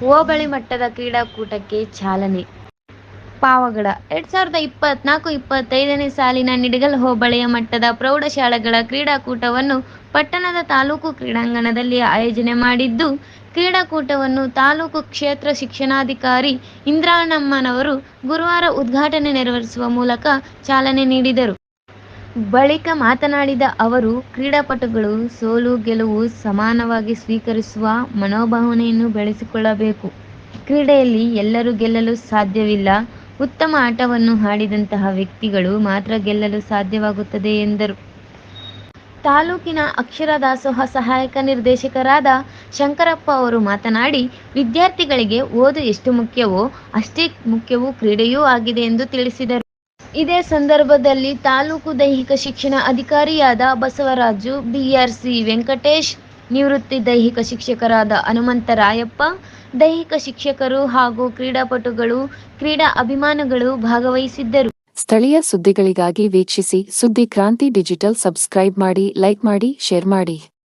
ಹೋಬಳಿ ಮಟ್ಟದ ಕ್ರೀಡಾಕೂಟಕ್ಕೆ ಚಾಲನೆ. ಪಾವಗಡ. ಎರಡ್ ಸಾವಿರದ ಇಪ್ಪತ್ನಾಲ್ಕು ಇಪ್ಪತ್ತೈದನೇ ಸಾಲಿನ ನಿಡಗಲ್ ಹೋಬಳಿಯ ಮಟ್ಟದ ಪ್ರೌಢಶಾಲೆಗಳ ಕ್ರೀಡಾಕೂಟವನ್ನು ಪಟ್ಟಣದ ತಾಲೂಕು ಕ್ರೀಡಾಂಗಣದಲ್ಲಿ ಆಯೋಜನೆ ಮಾಡಿದ್ದು, ಕ್ರೀಡಾಕೂಟವನ್ನು ತಾಲೂಕು ಕ್ಷೇತ್ರ ಶಿಕ್ಷಣಾಧಿಕಾರಿ ಇಂದ್ರಾಣಮ್ಮನವರು ಗುರುವಾರ ಉದ್ಘಾಟನೆ ನೆರವೇರಿಸುವ ಮೂಲಕ ಚಾಲನೆ ನೀಡಿದರು. ಬಳಿಕ ಮಾತನಾಡಿದ ಅವರು, ಕ್ರೀಡಾಪಟುಗಳು ಸೋಲು ಗೆಲುವು ಸಮಾನವಾಗಿ ಸ್ವೀಕರಿಸುವ ಮನೋಭಾವನೆಯನ್ನು ಬೆಳೆಸಿಕೊಳ್ಳಬೇಕು. ಕ್ರೀಡೆಯಲ್ಲಿ ಎಲ್ಲರೂ ಗೆಲ್ಲಲು ಸಾಧ್ಯವಿಲ್ಲ. ಉತ್ತಮ ಆಟವನ್ನು ಆಡಿದಂತಹ ವ್ಯಕ್ತಿಗಳು ಮಾತ್ರ ಗೆಲ್ಲಲು ಸಾಧ್ಯವಾಗುತ್ತದೆ ಎಂದರು. ತಾಲೂಕಿನ ಅಕ್ಷರ ದಾಸೋಹ ಸಹಾಯಕ ನಿರ್ದೇಶಕರಾದ ಶಂಕರಪ್ಪ ಅವರು ಮಾತನಾಡಿ, ವಿದ್ಯಾರ್ಥಿಗಳಿಗೆ ಓದು ಎಷ್ಟು ಮುಖ್ಯವೋ ಅಷ್ಟೇ ಮುಖ್ಯವೂ ಕ್ರೀಡೆಯೂ ಆಗಿದೆ ಎಂದು ತಿಳಿಸಿದರು. ಇದೇ ಸಂದರ್ಭದಲ್ಲಿ ತಾಲೂಕು ದೈಹಿಕ ಶಿಕ್ಷಣ ಅಧಿಕಾರಿಯಾದ ಬಸವರಾಜು, ಬಿಆರ್ಸಿ ವೆಂಕಟೇಶ್, ನಿವೃತ್ತಿ ದೈಹಿಕ ಶಿಕ್ಷಕರಾದ ಹನುಮಂತರಾಯಪ್ಪ ದೈಹಿಕ ಶಿಕ್ಷಕರು ಹಾಗೂ ಕ್ರೀಡಾಪಟುಗಳು, ಕ್ರೀಡಾ ಅಭಿಮಾನಿಗಳು ಭಾಗವಹಿಸಿದ್ದರು. ಸ್ಥಳೀಯ ಸುದ್ದಿಗಳಿಗಾಗಿ ವೀಕ್ಷಿಸಿ ಸುದ್ದಿ ಕ್ರಾಂತಿ ಡಿಜಿಟಲ್ ಸಬ್ಸ್ಕ್ರೈಬ್ ಮಾಡಿ, ಲೈಕ್ ಮಾಡಿ, ಶೇರ್ ಮಾಡಿ.